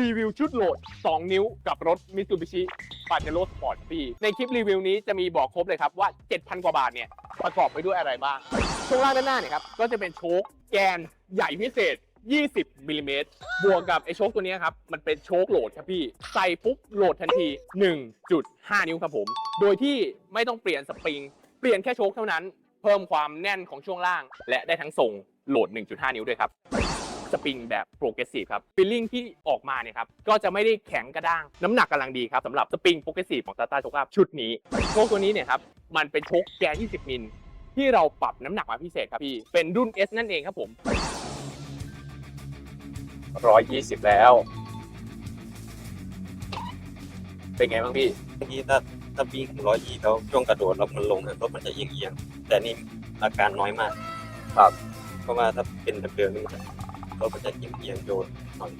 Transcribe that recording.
รีวิวชุดโหลด 2 นิ้วกับรถ Mitsubishi Pajero Sport พี่ในคลิปรีวิวนี้จะมีบอกครบเลยครับว่า 7,000 กว่าบาทเนี่ย ประกอบไปด้วยอะไรบ้าง ช่วงล่างด้านหน้าเนี่ยครับ ก็จะเป็นโชคแกนใหญ่พิเศษ 20มิลลิเมตรบวกกับไอโชคตัวนี้ครับ มันเป็นโชคโหลดครับพี่ ใส่ปุ๊บโหลดทันที 1.5 นิ้วครับผม โดยที่ไม่ต้องเปลี่ยนสปริง เปลี่ยนแค่โชคเท่านั้น เพิ่มความแน่นของช่วงล่าง และได้ทั้งทรงโหลด 1.5 นิ้วด้วยครับ สปริงแบบโปรเกรสซีฟครับฟิลลิ่งที่ออกมาเนี่ยครับก็จะไม่ได้แข็งกระด้าง น้ำหนักกำลังดีครับสำหรับสปริงโปรเกรสซีฟของ Tata โชคอัพชุดนี้โชคตัวนี้เนี่ยครับมันเป็นโชคแกน20 มิลที่เราปรับน้ำหนักมาพิเศษครับพี่ เป็นรุ่น S นั่นเองครับผม 120 แล้ว เป็นไงบ้างพี่เมื่อกี้ถ้าถ้าวิ่งร้อยยี่แล้วช่วงกระโดดแล้วมันลงเนี่ยรถมันจะเอียงเอียงๆแต่นี่อาการน้อยมากครับ เพราะว่าถ้าเป็นเดิมนี่มันจะ เขาก็จะเก็บเกี่ยวโยนหน่อย